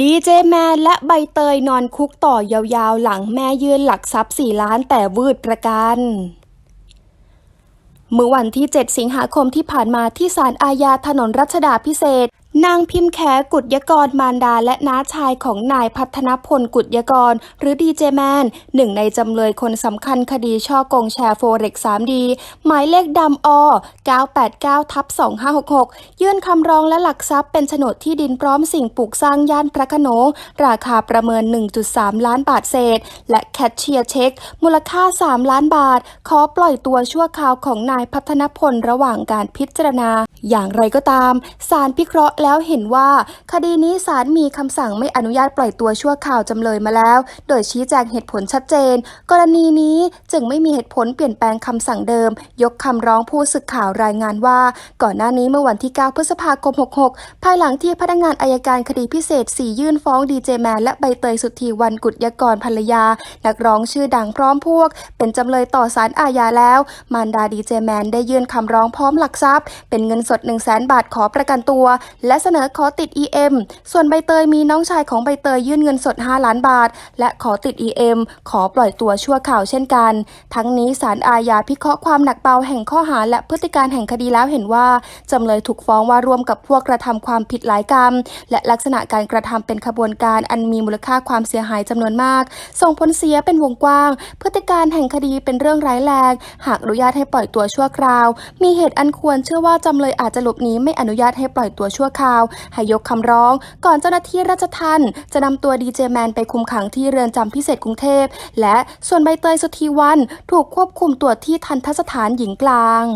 ดีเจแมนและใบเตยนอนคุกต่อยาวๆ หลังแม่ยื่นหลักทรัพย์ 4 ล้านแต่วืดประกันเมื่อวันที่ 7 สิงหาคมที่ผ่านมาที่ศาลอาญาถนนรัชดาพิเศษ นางพิมพ์แขกุฎยกรมารดาและน้าชายของนายพัฒนพลกุฎยกร หรือดีเจแมนหนึ่งในจำเลยคนสำคัญคดีช่อกงแชร์โฟเร็ก 3D หมายเลขดำอ989ทับ2566 ยื่นคำร้องและหลักทรัพย์เป็นโฉนดที่ดินพร้อมสิ่งปลูกสร้างย่านพระโขนง ราคาประเมิน 1.3 ล้านบาทเศษ และแคชเชียร์เช็ค มูลค่า 3 ล้านบาท ขอปล่อยตัวชั่วคราวของนายพัฒนพลระหว่างการพิจารณา อย่างไรก็ตามศาลพิเคราะห์แล้วเห็นว่า คดีนี้ศาลมีคำสั่งไม่อนุญาตปล่อยตัวชั่วคราวจำเลยมาแล้ว โดยชี้แจงเหตุผลชัดเจน กรณีนี้จึงไม่มีเหตุผลเปลี่ยนแปลงคำสั่งเดิม ยกคำร้องผู้สื่อข่าวรายงานว่า ก่อนหน้านี้เมื่อวันที่ 9 พฤษภาคม 66 ภายหลังที่พนักงานอายการคดีพิเศษ 4 ยื่นฟ้องดีเจแมนและใบเตยสุธีวันกุฎยกรภรรยา นักร้องชื่อดังพร้อมพวก เป็นจำเลยต่อศาลอาญาแล้ว มารดาดีเจแมนได้ยื่นคำร้องพร้อมหลักทรัพย์ เป็นเงินสด 1 0 0 0 0แบาทขอประกันตัว และและเสนอขอติด EM ส่วนใบเตยมีน้องชายของใบเตยยื่นเงินสด 5 ล้านบาท และขอติด EM ขอปล่อยตัวชั่วข่าวเช่นกัน ทั้งนี้ศาลอาญาพิเคราะห์ความหนักเบาแห่งข้อหา และพฤติการแห่งคดีแล้วเห็นว่าจำเลยถูกฟ้องว่าร่วมกับพวกกระทำความผิดหลายกรรม และลักษณะการกระทำเป็นขบวนการอันมีมูลค่าความเสียหายจำนวนมาก ส่งผลเสียเป็นวงกว้าง พฤติการแห่งคดีเป็นเรื่องร้ายแรงหากอนุญาตให้ปล่อยตัวชั่วคราว มีเหตุอันควรเชื่อว่าจำเลยอาจจะหลบหนีไม่อนุญาตให้ปล่อยตัวชั่วคราว ให้ยกคำร้อง ก่อนเจ้าหน้าที่ราชทัณฑ์จะนำตัวดีเจแมนไปคุมขังที่เรือนจำพิเศษกรุงเทพ และส่วนใบเตยสุธีวัน ถูกควบคุมตัวที่ทันทสถานหญิงกลาง